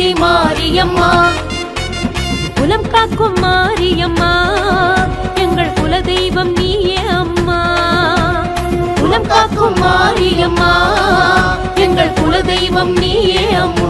அருள் மாரியம்மா. குலம் காக்கும் மாரியம்மா. எங்கள் குலதெய்வம் நீயே அம்மா. குலம் காக்கும் மாரியம்மா. எங்கள் குலதெய்வம் நீயே அம்மா.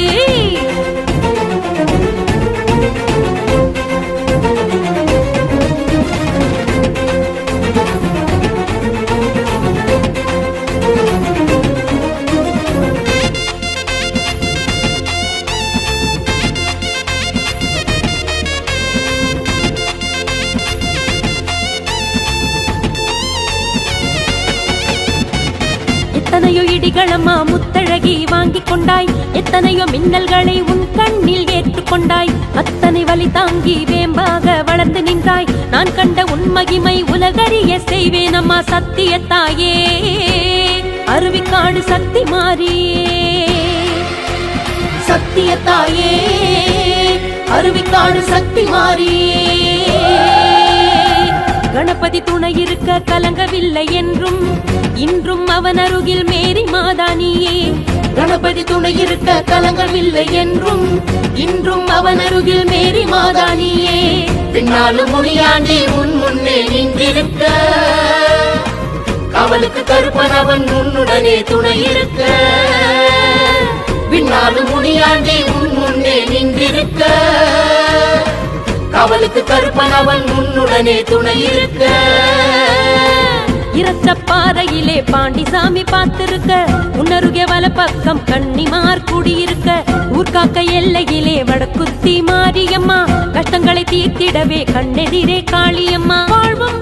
எத்தனையோ முத்தழகி வாங்கிக் கொண்டாய். எத்தனையோ மின்னல்களை உன் கண்ணில் ஏற்றுக்கொண்டாய் அத்தனை வலி தாங்கி வேம்பாக வளர்ந்து நின்றாய். நான் கண்ட உன் மகிமை உலகறிய செய்வேன் அம்மா சத்திய தாயே அருவிக்காடு சக்தி மாறியே சத்திய தாயே அருவிக்காடு சக்தி மாறியே கணபதி துணை இருக்க கலங்கவில்லை என்றும் இன்றும் அவன் அருகில் மே மாதானியே. கணபதி துணை இருக்க கலங்கவில்லை என்றும் இன்றும் அவன் அருகில் மேரி மாதானியே. பின்னாலும் முனியாண்டி உன் முன்னே நின்றிருக்க. அவளுக்கு கருப்பன் அவன் உன்னுடனே துணை இருக்க. பின்னாலும் முனியாண்டி உன் முன்னே நின்றிருக்க. அவளுக்கு கருப்பன் அவன் உன்னுடனே துணை இருக்க. இரத்த இரச்சப்பாறையிலே பாண்டிசாமி பார்த்திருக்க. உன்னருகே வல பக்கம் கன்னிமார் குடியிருக்க. ஊர்காக்க எல்லையிலே வடக்குத்தி மாரியம்மா. கஷ்டங்களை தீர்த்திடவே கண்ணெதிரே காளியம்மா. வாழ்வும்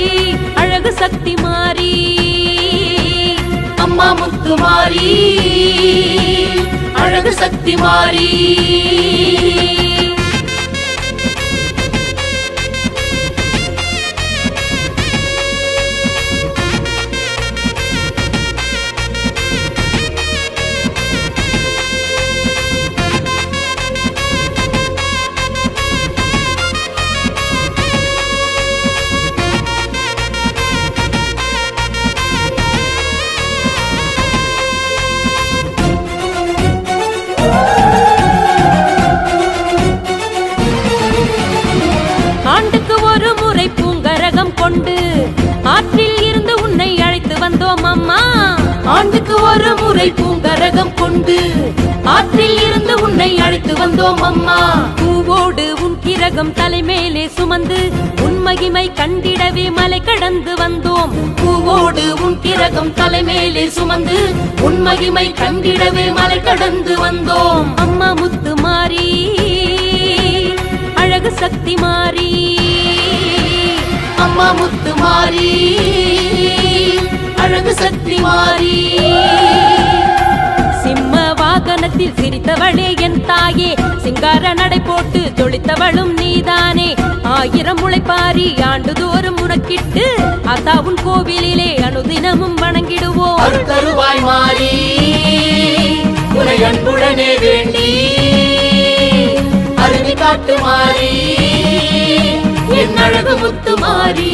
அழகு சக்தி மாறி அம்மா முத்து மாறி அழகு சக்தி மாறி. ஒரு முறை பூங்கரகம் கொண்டு ஆற்றில் இருந்து உன்னை அழைத்து வந்தோம் அம்மா. பூவோடு உன் கிரகம் தலைமேலே சுமந்து உன் மகிமை கண்டிடவே மலை கடந்து வந்தோம். பூவோடு உன் கிரகம் தலைமேலே சுமந்து உன் மகிமை கண்டிடவே மலை கடந்து வந்தோம். அம்மா முத்து மாறி அழகு சக்தி மாறி. அம்மா முத்து மாறி. அழகு சக்தி மாறி. சிம்ம வாகனத்தில் சிரித்தவளே என் தாயே சிங்கார நடை போட்டு ஜொலித்தவளும் நீதானே. ஆயிரம் முளைப்பாரி ஆண்டுதோறும் உனக்கிட்டு அத்தாவுன் கோவிலிலே அனுதினமும் வணங்கிடுவோம். அருள்தருவாய் மாறி உனை அன்புடனே வேண்டி. அருவி காட்டு மாறி என் அழகு முத்து மாறி.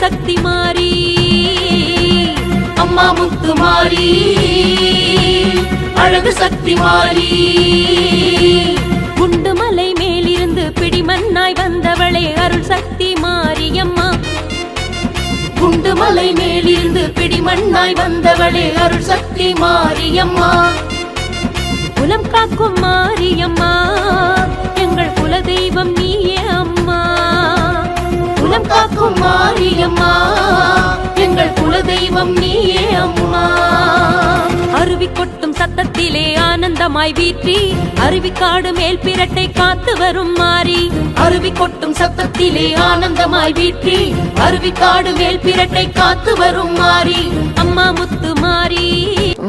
சக்தி மாறி அம்மா முத்து மாறி அழகு சக்தி மாறி. குண்டு மலை மேலிருந்து பிடிமண்ணாய் வந்தவளே அருள் சக்தி மாறி அம்மா. குண்டு மலை மேலிருந்து பிடிமண்ணாய் வந்தவளே அருள் சக்தி மாரியம்மா குலம் காக்கும் மாரியம்மா மாரியம்மா எங்கள் குலதெய்வம் நீயே அம்மா அருவி கொட்டும் சத்தத்திலே ஆனந்தமாய் வீற்றி அருவி காடு மேல் பிரட்டை காத்து வரும் மாறி. அருவி கொட்டும் சத்தத்திலே ஆனந்தமாய் வீற்றி அருவி காடு மேல் பிரட்டை காத்து வரும் மாறி. அம்மா முத்து மாறி.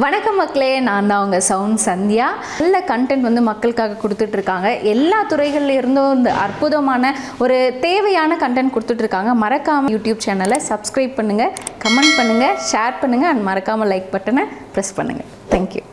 வணக்கம் மக்களே நான் தான் உங்கள் சவுண்ட் சந்தியா. நல்ல கண்டென்ட் வந்து மக்களுக்காக கொடுத்துட்ருக்காங்க. எல்லா துறைகள்ல இருந்தும் இந்த அற்புதமான ஒரு தேவையான கண்டென்ட் கொடுத்துட்ருக்காங்க. மறக்காமல் யூடியூப் சேனலை சப்ஸ்கிரைப் பண்ணுங்கள் கமெண்ட் பண்ணுங்கள் ஷேர் பண்ணுங்கள் அண்ட் மறக்காமல் லைக் பட்டனை ப்ரெஸ் பண்ணுங்கள் தேங்க்யூ